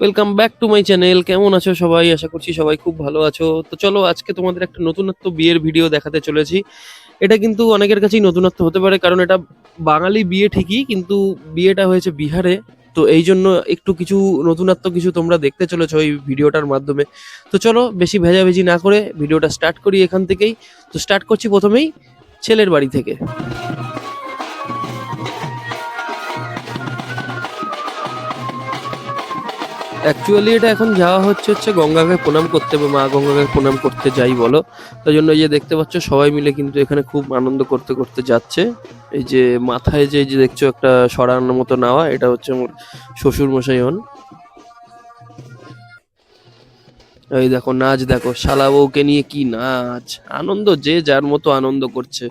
Welcome back to my channel কেমন আছো সবাই? আশা করছি সবাই খুব ভালো আছো। তো চলো, আজকে তোমাদের একটা নতুনত্ব বিয়ের ভিডিও দেখাতে চলেছি। এটা কিন্তু অনেকের কাছেই নতুনত্ব হতে পারে, কারণ এটা বাঙালি বিয়ে ঠিকই, কিন্তু বিয়েটা হয়েছে বিহারে। তো এই জন্য একটু কিছু নতুনত্ব কিছু তোমরা দেখতে চলেছো এই ভিডিওটার মাধ্যমে। তো চলো, বেশি ভেজাভেজি না করে ভিডিওটা স্টার্ট করি এখান থেকেই। তো স্টার্ট করছি প্রথমেই ছেলের বাড়ি থেকে। অ্যাকচুয়ালি এটা এখন যাওয়া হচ্ছে হচ্ছে গঙ্গাকে প্রণাম করতে বা মা গঙ্গাকে প্রণাম করতে যাই বলো। তাই জন্য এই যে দেখতে পাচ্ছ, সবাই মিলে কিন্তু এখানে খুব আনন্দ করতে করতে যাচ্ছে। এই যে মাথায় যে যে দেখছ একটা সরানোর মতো নেওয়া, এটা হচ্ছে আমার শ্বশুর মশাই হন। এই দেখো, নাচ দেখো, শালা বউকে নিয়ে কি নাচ? আনন্দ, যে যার মতো আনন্দ করছে।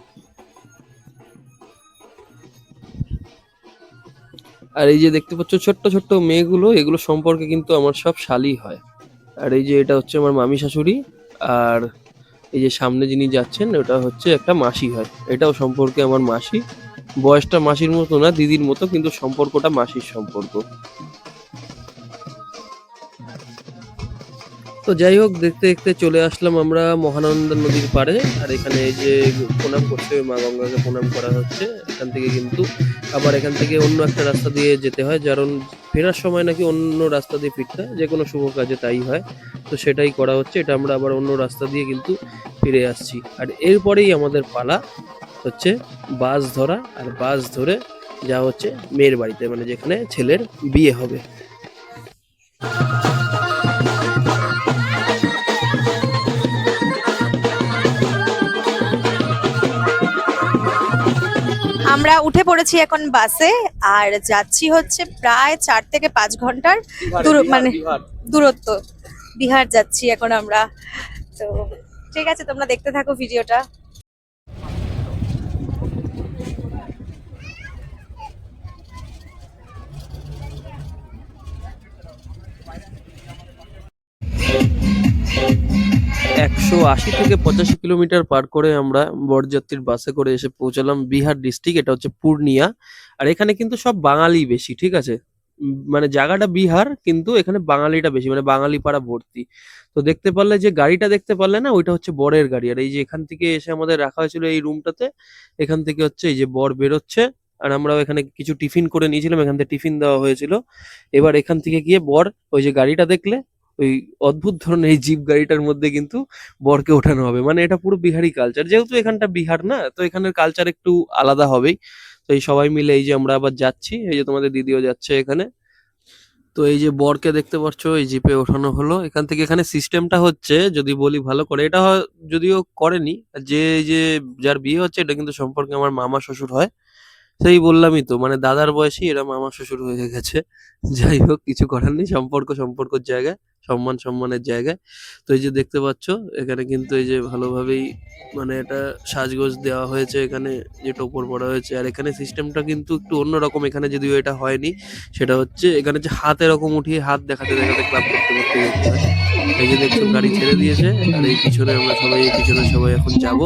আর এই যে দেখতে পাচ্ছ ছোট্ট ছোট্ট মেয়েগুলো, এগুলো সম্পর্কে কিন্তু আমার সব শালি হয়। আর এই যে এটা হচ্ছে আমার মামি শাশুড়ি, আর এই যে সামনে যিনি যাচ্ছেন, ওটা হচ্ছে একটা মাসি হয়। এটাও সম্পর্কে আমার মাসি। বয়সটা মাসির মতো না, দিদির মতো, কিন্তু সম্পর্কটা মাসির সম্পর্ক। তো যাই হোক, দেখতে দেখতে চলে আসলাম আমরা মহানন্দা নদীর পাড়ে। আর এখানে এই যে প্রণাম করতে মা গঙ্গাকে প্রণাম করা হচ্ছে, এখান থেকে কিন্তু আবার এখান থেকে অন্য একটা রাস্তা দিয়ে যেতে হয় কারণ ফেরার সময় নাকি অন্য রাস্তা দিয়ে ফিরতে হয়, যে কোনো শুভ কাজে তাই হয়। তো সেটাই করা হচ্ছে, এটা আমরা আবার অন্য রাস্তা দিয়ে কিন্তু ফিরে আসছি। আর এরপরেই আমাদের পালা হচ্ছে বাস ধরা, আর বাস ধরে যা হচ্ছে মেয়ের বাড়িতে মানে যেখানে ছেলের বিয়ে হবে। আমরা উঠে পড়েছি এখন বাসে আর যাচ্ছি হচ্ছে প্রায় চার থেকে পাঁচ ঘণ্টার দূর- মানে- দূরত্ব। বিহার যাচ্ছি এখন আমরা। তো ঠিক আছে তোমরা দেখতে থাকো ভিডিওটা। একশো আশি থেকে পঁচাশি কিলোমিটার পার করে আমরা বরযাত্রীর বাসে করে এসে পৌঁছালাম বিহার ডিস্ট্রিক্ট, এটা হচ্ছে পূর্ণিয়া। আর এখানে কিন্তু সব বাঙালি বেশি, ঠিক আছে? মানে জায়গাটা বিহার, কিন্তু এখানে বাঙালিটা বেশি মানে বাঙালি পাড়া ভর্তি। তো দেখতে পারলে যে গাড়িটা দেখতে পারলে না, ওইটা হচ্ছে বরের গাড়ি। আর এই যে এখান থেকে এসে আমাদের রাখা হয়েছিল এই রুমটাতে এখান থেকে হচ্ছে এই যে বর বেরোচ্ছে, আর আমরাও এখানে কিছু টিফিন করে নিয়েছিলাম, এখান থেকে টিফিন দেওয়া হয়েছিল। এবার এখান থেকে গিয়ে বর ওই যে গাড়িটা দেখলে ওই অদ্ভুত ধরনের এই জিপ গাড়িটার মধ্যে কিন্তু বরকে ওঠানো হবে। মানে এটা পুরো বিহারি কালচার যেহেতু এখানটা বিহার না, তো এখানের কালচার একটু আলাদা হবেই। তো এই সবাই মিলে এই যে আমরা আবার যাচ্ছি, এই যে তোমাদের দিদিও যাচ্ছে এখানে। তো এই যে বরকে দেখতে পাচ্ছ, এই জিপে ওঠানো হলো। এখান থেকে এখানে সিস্টেমটা হচ্ছে, যদি বলি ভালো করে। এটা যদিও করেনি, যে যে যার বিয়ে হচ্ছে, এটা কিন্তু সম্পর্কে আমার মামা শ্বশুর হয়। সেই বললামই তো মানে দাদার বয়সী এরা মামা শ্বশুর হয়ে গেছে। যাই হোক, কিছু করার নেই, সম্পর্ক সম্পর্কের জায়গায়। সম্মান সম্মানের জায়গায়। তো এই যে দেখতে পাচ্ছ, এখানে কিন্তু এই যে ভালোভাবেই মানে এটা সাজগোজ দেওয়া হয়েছে এখানে, যে টোপর পড়া হয়েছে। আর এখানে সিস্টেমটা কিন্তু একটু অন্যরকম, এখানে যদিও এটা হয়নি, সেটা হচ্ছে এখানে যে হাত এরকম উঠিয়ে হাত দেখাতে দেখাতে ক্লাব করতে করতে এই যে দেখছ, গাড়ি ছেড়ে দিয়েছে, আর এই পিছনে আমরা সবাই, এই পিছনে সবাই এখন যাব।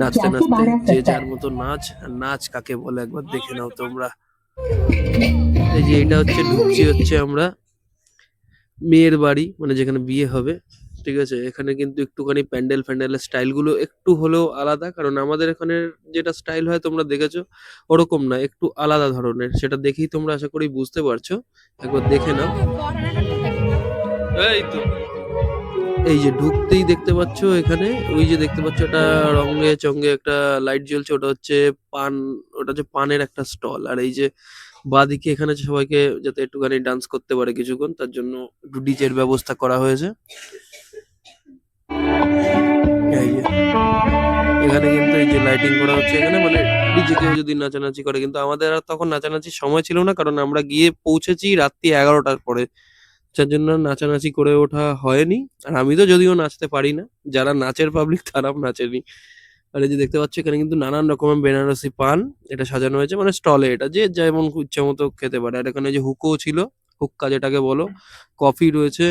নাচতে নাচতে যে যার মতো নাচ, আর নাচ কাকে বলে একবার দেখে নাও তোমরা। এই যে এটা হচ্ছে, ঢুকছি হচ্ছে আমরা। মেয়ের বাড়ি মানে যেখানে বিয়ে হবে ঠিক আছে? এখানে কিন্তু একটুখানি প্যান্ডেল ফ্যান্ডেলের স্টাইলগুলো একটু হলেও আলাদা কারণ আমাদের এখানে যেটা স্টাইল হয় তোমরা দেখেছ ওরকম না একটু আলাদা ধরনের। সেটা দেখেই তোমরা আশা করি বুঝতে পারছ। একবার দেখে নাও। এই তো। এই যে ঢুকতেই দেখতে পাচ্ছ এখানে ওই যে দেখতে পাচ্ছ একটা রঙে চঙ্গে একটা লাইট জ্বলছে ওটা হচ্ছে পান ওটা হচ্ছে পানের একটা স্টল আর এই যে বাঁদিকে এখানে সবাইকে যাতে একটুখানি ডান্স করতে পারে কিছুক্ষণ, তার জন্য একটু ডিজের ব্যবস্থা করা হয়েছে। এখানে কিন্তু এই যে লাইটিং করা হচ্ছে এখানে মানে ডিজে কেউ যদি নাচানাচি করে, কিন্তু আমাদের আর তখন নাচানাচির সময় ছিল না, কারণ আমরা গিয়ে পৌঁছেছি রাত্রি এগারোটার পরে। যার জন্য নাচানাচি করে ওঠা হয়নি, আর আমি তো যদিও নাচতে পারি না, যারা নাচের পাবলিক তারাও নাচেনি। আর এই যে দেখতে পাচ্ছ, এখানে কিন্তু নানান রকমের বেনারসি পান এটা সাজানো হয়েছে মানে স্টলে এটা, যে যেমন ইচ্ছে মতো খেতে পারে। আর এখানে যে হুকো ছিল, হুক্কা যেটাকে বলো, কফি রয়েছে।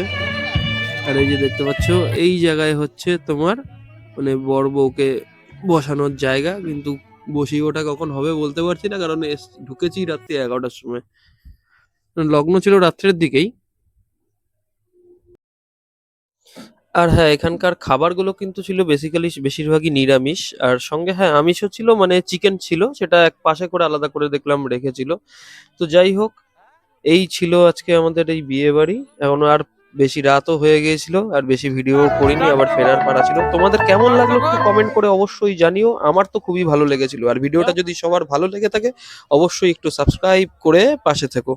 আর এই যে দেখতে পাচ্ছ, এই জায়গায় হচ্ছে তোমার মানে বর বউকে বসানোর জায়গা, কিন্তু বসিয়ে ওটা কখন হবে বলতে পারছি না, কারণ ঢুকেছি রাত্রি এগারোটার সময়। লগ্ন ছিল রাত্রের দিকেই। আর হ্যাঁ এখানকার খাবারগুলো কিন্তু ছিল বেসিক্যালি বেশিরভাগই নিরামিষ। আর সঙ্গে হ্যাঁ আমিষও ছিল মানে চিকেন ছিল সেটা এক পাশে করে আলাদা করে দেখলাম রেখেছিল। তো যাই হোক এই ছিল আজকে আমাদের এই বিয়ে বাড়ি এখন আর বেশি রাতও হয়ে গিয়েছিল আর বেশি ভিডিও করিনি আবার ফেরার পারা ছিল। তোমাদের কেমন লাগল একটু কমেন্ট করে অবশ্যই জানিও। আমার তো খুবই ভালো লেগেছিল। আর ভিডিওটা যদি সবার ভালো লেগে থাকে অবশ্যই একটু সাবস্ক্রাইব করে পাশে থেকো।